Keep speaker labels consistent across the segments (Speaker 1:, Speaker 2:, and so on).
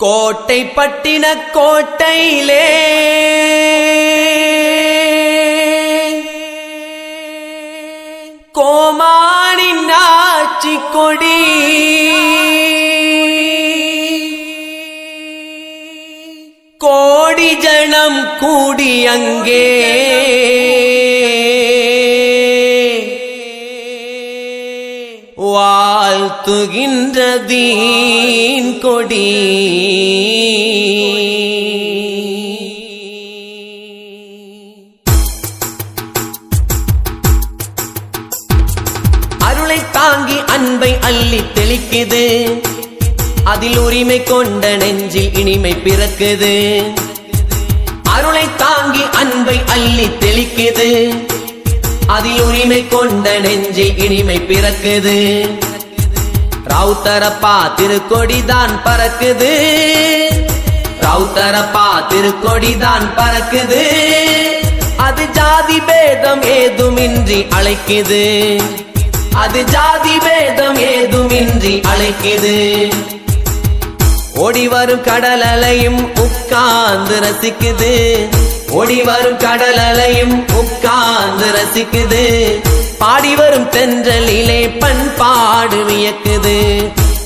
Speaker 1: கோட்டை பட்டின கோட்டையிலே. கோமானின் ஆட்சி கொடி. கோடி ஜனம் கூடி அங்கே. வாழ்த்துகின்ற தீன் கொடி. அருளை தாங்கி அன்பை அள்ளி தெளிக்குது. அதில் உரிமை கொண்ட நெஞ்சில் இனிமை பிறக்குது. அருளை தாங்கி அன்பை அள்ளி தெளிக்குது. அதில் உரிமை கொண்ட நெஞ்சில் இனிமை பிறக்குது. ரவுத்தரப்பா திருக்கொடிதான் பறக்குது. ரவுத்தரப்பா திருக்கொடிதான் பறக்குது. அது ஜாதி பேதம் ஏதுமின்றி அழைக்குது. அது ஜாதி பேதம் ஏதுமின்றி அழைக்குது. ஓடி வரும் கடல் அலையும் உட்கார்ந்து ரசிக்குது. ஓடி வரும் கடல் அலையும் உட்கார்ந்து ரசிக்குது. பாடி வரும் தென்றலிலே பண்பாடு வியக்குது.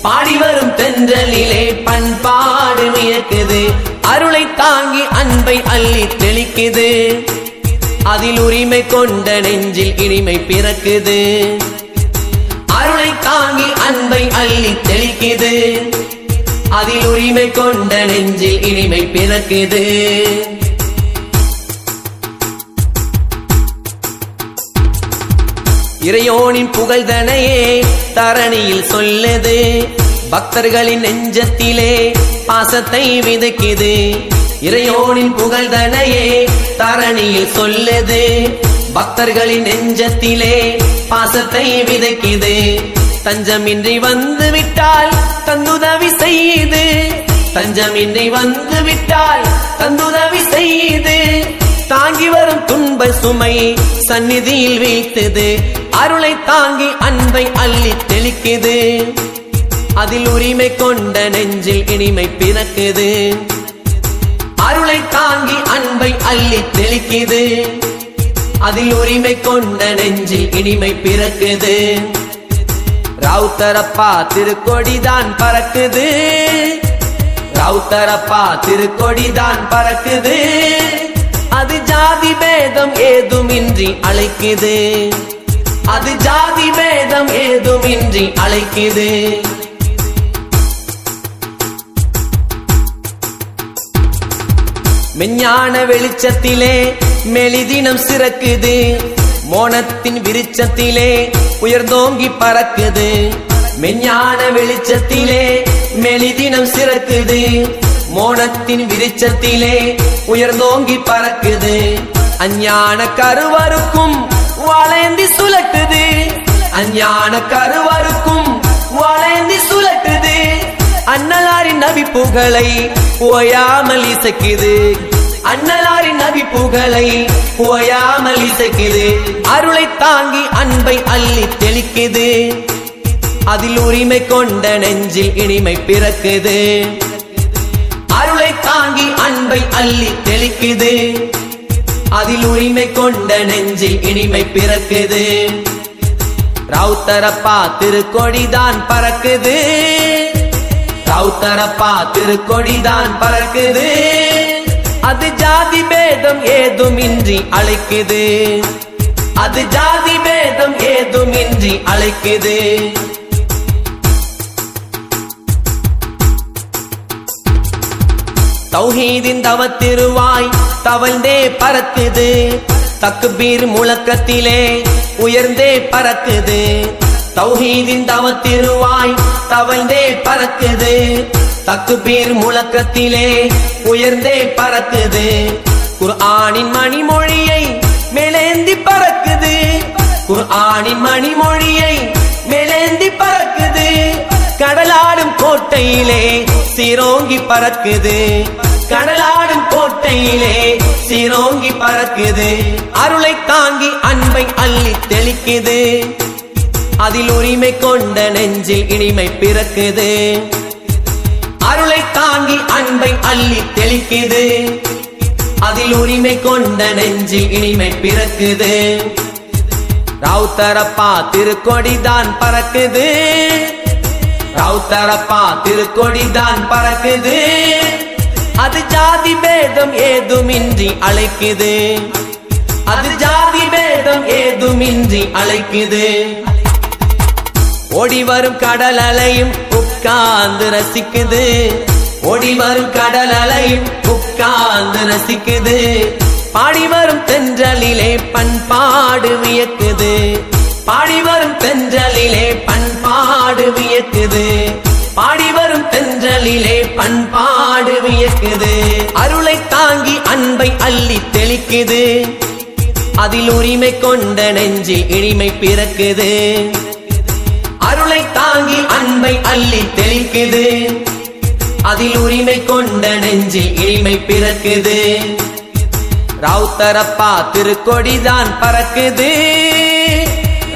Speaker 1: பாடி வரும் தென்றலிலே பண்பாடு வியக்குது. அருளை தாங்கி அன்பை அள்ளி தெளிக்குது. அதில் உரிமை கொண்ட நெஞ்சில் இனிமை பிறக்குது. அருளை தாங்கி அன்பை அள்ளி தெளிக்குது. அதில் உரிமை கொண்ட நெஞ்சில் இனிமை பிறக்குது. இறையோனின் புகழ்தனையே தரணியில் சொல்லுது. பக்தர்களின் நெஞ்சத்திலே பாசத்தை விதைக்குது. இறையோனின் புகழ்தனையே தரணியில் சொல்லுது. பக்தர்களின் நெஞ்சத்திலே பாசத்தை விதைக்குது. தஞ்சமின்றி வந்து விட்டால் தந்துதவி செய்து. தஞ்சமின்றி வந்து விட்டால் தந்துதவி செய்து. சுமை சந்நிதியில் வைத்தது அருளை தாங்கி அன்பை அள்ளி தெளிக்குது. அதில் உரிமை கொண்ட நெஞ்சில் இனிமை பிறக்குது. அருளை தாங்கி அன்பை அள்ளி தெளிக்குது. அதில் உரிமை கொண்ட நெஞ்சில் இனிமை பிறக்குது. ரவுத்தரப்பா திருக்கொடிதான் பறக்குது. ரவுத்தரப்பா திருக்கொடிதான் பறக்குது. அது ஜாதி பேதம் ஏதுமின்றி அழைக்குது. அது ஜாதி பேதம் ஏதுமின்றி அழைக்குது. மெஞ்ஞான வெளிச்சத்திலே மெலிதினம் சிறக்குது. மோனத்தின் விருச்சத்திலே உயர்ந்தோங்கி பறக்குது. மெஞ்ஞான வெளிச்சத்திலே மெலிதினம் சிறக்குது. மோனத்தின் விருச்சத்திலே உயர்ந்தோங்கி பறக்குது. அஞ்ஞான கருவருக்கும் வளைந்தி சுழட்டுது. அஞ்ஞான கருவருக்கும் வளைந்தி சுழட்டுது. அன்னலாரின் நபி புகழை ஓயாமல் இசைக்குது. அன்னலாரின் நபி புகழை ஓயாமல் இசைக்குது. அருளை தாங்கி அன்பை அள்ளி தெளிக்குது. அதில் உரிமை கொண்ட நெஞ்சில் இனிமை பிறக்குது. அன்பை அள்ளி தெளிக்குது. அதில் உரிமை கொண்ட நெஞ்சில் இனிமை பிறக்குது. ரவுத்தரப்பா திருக்கொடிதான் பறக்குது. ரவுத்தரப்பா திருக்கொடிதான் பறக்குது. அது ஜாதி பேதம் ஏதுமின்றி அழைக்குது. அது ஜாதி பேதம் ஏதுமின்றி அழைக்குது. தௌஹீதின் தவத்திருவாய் தவழ்ந்தே பறக்குது. தக்குபீர் முழக்கத்திலே உயர்ந்தே பறக்குது. தௌஹீதின் தவத்திருவாய் தவழ்ந்தே பறக்குது. தக்குபீர் முழக்கத்திலே உயர்ந்தே பறக்குது. குர்ஆனின் மணிமொழியை மேலேந்தி பறக்குது. குர்ஆனின் மணிமொழியை கோட்டையிலே சிரோங்கி பறக்குது. கடலாடும் கோட்டையிலே சிரோங்கி பறக்குது. அருளை தாங்கி அன்பை அள்ளி தெளிக்குது. அதில் உரிமை கொண்ட நெஞ்சில் இனிமை பிறக்குது. அருளை தாங்கி அன்பை அள்ளி தெளிக்குது. அதில் உரிமை கொண்ட நெஞ்சில் இனிமை பிறக்குது. ரவுத்தரப்பா திருக்கொடிதான் பறக்குது. ரவுத்தரப்பா திருக்கொடிதான் பறக்குது. அது ஜாதி பேதம் ஏதுமின்றி அழைக்குது. அது ஜாதி பேதம் ஏதுமின்றி அழைக்குது. ஓடி வரும் கடல் அலையும் உட்கார்ந்து ரசிக்குது. ஓடி வரும் கடல் அலையும் உட்கார்ந்து ரசிக்குது. பாடி வரும் தென்றலிலே பண்பாடு வியக்குது. பாடி வரும் தென்றலிலே பண்பாடு வியக்குது. பாடி வரும் தென்றலிலே பண்பாடு வியக்குது. அருளை தாங்கி அன்பை அள்ளி தெளிக்குது. அதில் உரிமை கொண்ட நெஞ்சில் இனிமை பிறக்குது. அருளை தாங்கி அன்பை அள்ளி தெளிக்குது. அதில் உரிமை கொண்ட நெஞ்சில் இனிமை பிறக்குது. ராவுத்தரப்பா திருக்கொடிதான் பறக்குது.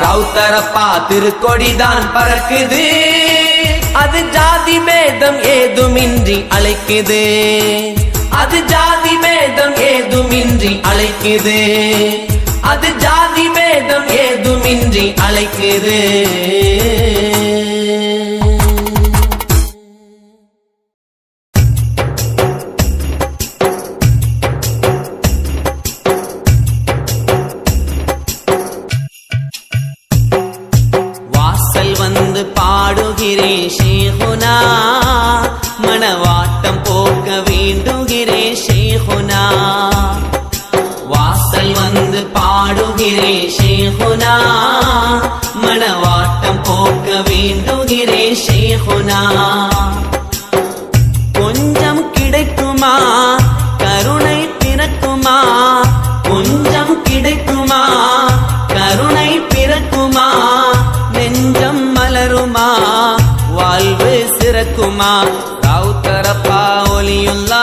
Speaker 1: ரவுத்தரப்பா திருக்கொடிதான் பறக்குது. அது ஜாதி பேதம் ஏதுமின்றி அழைக்குது. அது ஜாதி பேதம் ஏதுமின்றி அழைக்குது. அது ஜாதி பேதம் ஏதுமின்றி அழைக்குது. மனவாட்டம் போக்க வேண்டுகிறே ஷேகுனா. வாசல் வந்து பாடுகிறே ஷேகுனா. மனவாட்டம் போக்க வேண்டுகிறே ஷேகுனா. கொஞ்சம் கிடைக்குமா? சிறக்குமா ரவுத்தரப்பா ஒலியுல்லா ரவுத்தரப்பா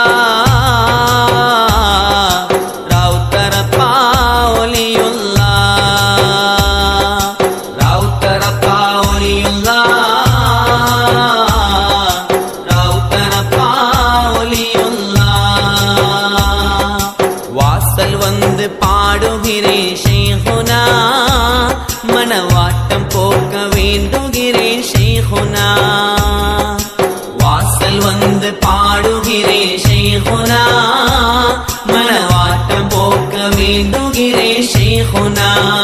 Speaker 1: ஷேகுனா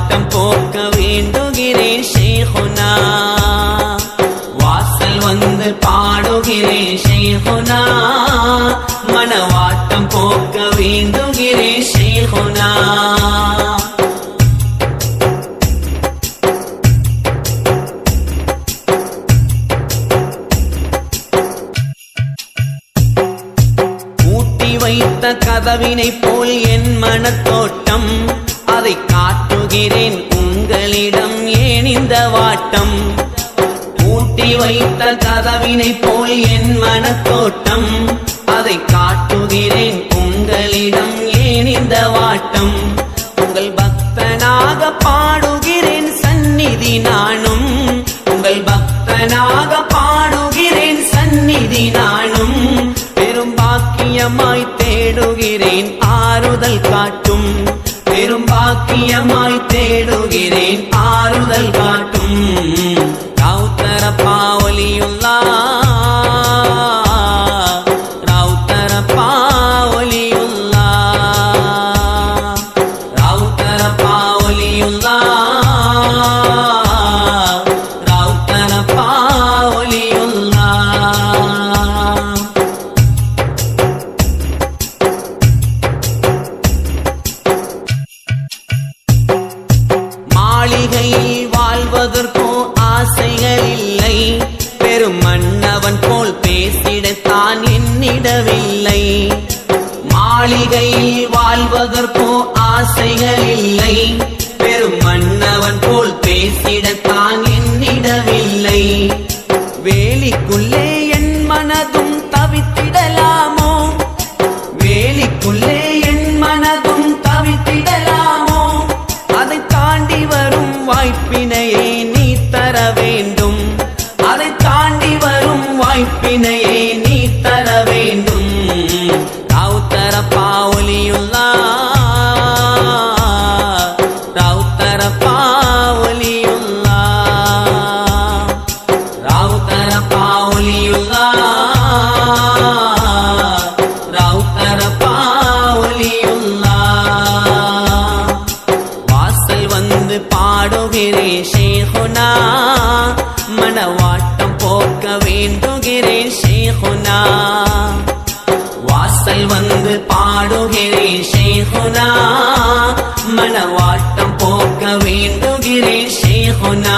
Speaker 1: வாட்டம் போக்க வேண்டுகிறேன் ஷேகுனா. வாசல் வந்து பாடுகிறேன் ஷேகுனா. மனவாட்டம் போக்க வேண்டுகிறேன் ஷேகுனா. வைத்த கதவினை போல் என் மனத்தோட்டம் அதை போகிறேன் உங்களிடம் ஏன் இந்த வாட்டம். பூட்டி வைத்த கதவினை போல் என் மனத்தோட்டம். அதை காட்டுகிறேன் உங்களிடம் ஏன் இந்த வாட்டம். உங்கள் பக்தனாக பாடுகிறேன் சந்நிதி நானும். உங்கள் பக்தனாக பாடுகிறேன் சந்நிதி நானும். பெரும் பாக்கியமாய் தேடுகிறேன் ஆறுதல் காட்டு தேடுகிறேன் ஆறுதல் காட்டும். ரவுத்தர பாவலியுள்ளா போல் பேசிடத்தான் எண்ணிடவில்லை மாளிகையில் வாழ்வதற்கோ ஆசைகள் இல்லை பெரும் மன்னவன் போல் பேசிடத்தான் எண்ணிடவில்லை வேலிக்குள்ளே என் மனதும் தவித்திடலாமோ? வேலிக்குள்ளே என் மனதும் தவித்திடலாமோ? அதை தாண்டி வரும் வாய்ப்பினையே நீ தர வேண்டும். அதை வாய்ப்பினையே நீ தர வேண்டும். ராவுத்தர பாவலியுள்ளா பாடுகிறேன் ஷேகுனா மனவாட்டம் போக்க வேண்டுகிறேன் ஷேகுனா